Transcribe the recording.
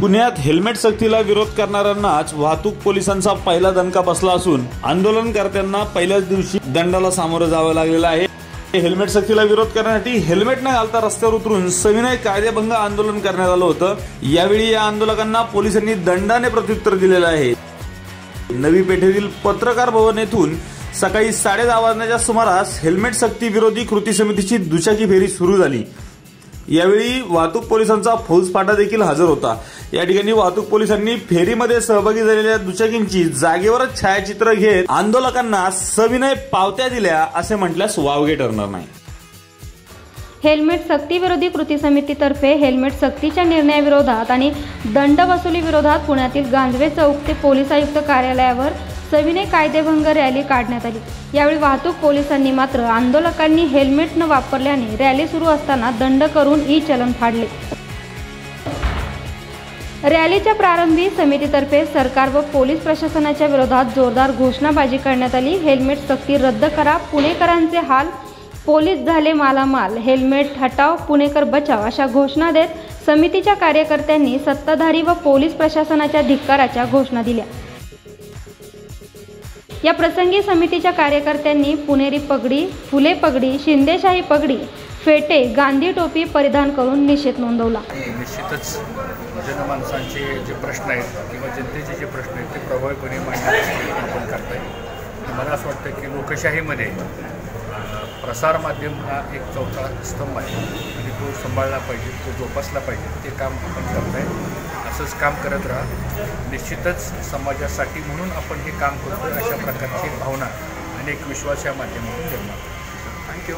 पुण्यात हेल्मेट सक्तीला विरोध करणाऱ्यांनाच वाहतूक पोलिसांचा पहिला दणका बसला असून आंदोलनकर्त्यांना पहिल्याच दिवशी दंडाला सामोरं जावं लागलेलं आहे. हेल्मेट सक्तीला विरोध करण्यासाठी हेल्मेट न घालता रस्त्यावर उतरून सविनय कायदेभंग आंदोलन करण्यात आलं होतं. यावेळी या आंदोलकांना पोलिसांनी दंडाने प्रत्युत्तर दिलेलं आहे. नवी पेठेतील पत्रकार भवन येथून सकाळी साडेदहा वाजण्याच्या सुमारास हेल्मेट सक्ती विरोधी कृती समितीची दुचाकी फेरी सुरू झाली. यावेळी वाहतूक पोलिसांचा फौजफाटा देखील हजर होता. या ठिकाणी वाहतूक पोलिसांनी फेरीमध्ये सहभागी झालेल्या दुचाकींची जागेवरच छायाचित्र घेत आंदोलकांना सविनय पावत्या दिल्या असे म्हटल्यास वावगे ठरणार नाही. हेल्मेट सक्ती विरोधी कृती समितीतर्फे हेल्मेट सक्तीच्या निर्णयाविरोधात आणि दंड वसुली विरोधात पुण्यातील गांजवे चौक ते पोलीस आयुक्त कार्यालयावर सविनय कायदेभंग रॅली काढण्यात आली. यावेळी वाहतूक पोलिसांनी मात्र आंदोलकांनी हेल्मेट न वापरल्याने रॅली सुरू असताना दंड करून ई चलन फाडले. रॅलीच्या प्रारंभी समितीतर्फे सरकार व पोलीस प्रशासनाच्या विरोधात जोरदार घोषणाबाजी करण्यात आली. हेल्मेट सक्ती रद्द करा. पुणेकरांचे हाल पोलीस झाले मालामाल. हेल्मेट हटाव पुणेकर बचाव अशा घोषणा देत समितीच्या कार्यकर्त्यांनी सत्ताधारी व पोलीस प्रशासनाच्या धिक्काराच्या घोषणा दिल्या. या प्रसंगी समितीच्या कार्यकर्त्यांनी पुणेरी पगडी फुले पगडी शिंदेशाही पगडी फेटे गांधी टोपी परिधान करून निषेध नोंदवला. निश्चितच जनमानसांचे जे प्रश्न आहेत किंवा जनतेचे जे प्रश्न आहेत ते प्रभावीपणे मांडण्याचा आपण करताय. आणि मला असं वाटतं की लोकशाहीमध्ये प्रसारमाध्यम हा एक चौथा स्तंभ आहे. आणि तो सांभाळला पाहिजे तो जोपासला पाहिजे ते काम आपण करताय. असंच काम करत राहा. निश्चितच समाजासाठी म्हणून आपण हे काम करतो अशा प्रकारची भावना आणि एक विश्वास या माध्यमातून निर्माण थँक्यू